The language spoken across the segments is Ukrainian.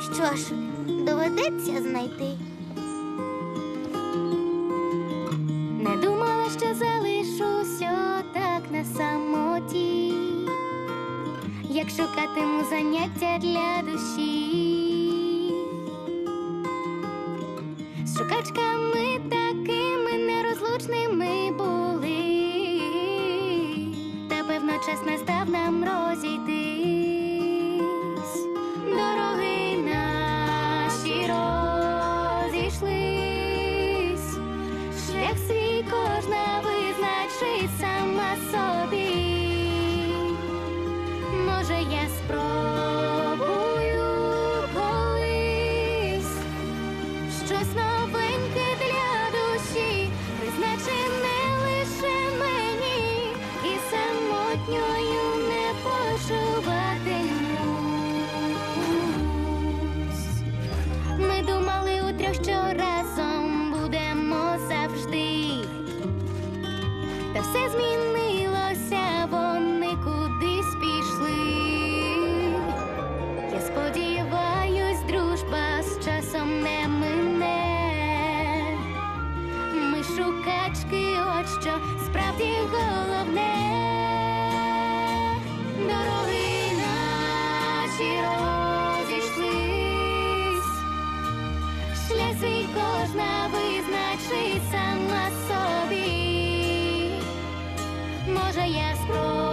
Що ж, доведеться знайти. Не думала, що залишусь отак на самоті, як шукатиму заняття для душі. З шукачками такими Шлях свій кожна визначить сама собі. Може, я спробую колись щось новеньке шукачки, от що справді головне. Дороги наші розійшлись. Шлях свій кожна визначить сама собі. Може, я спробую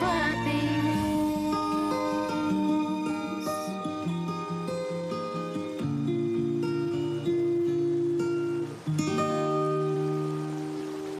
worthy.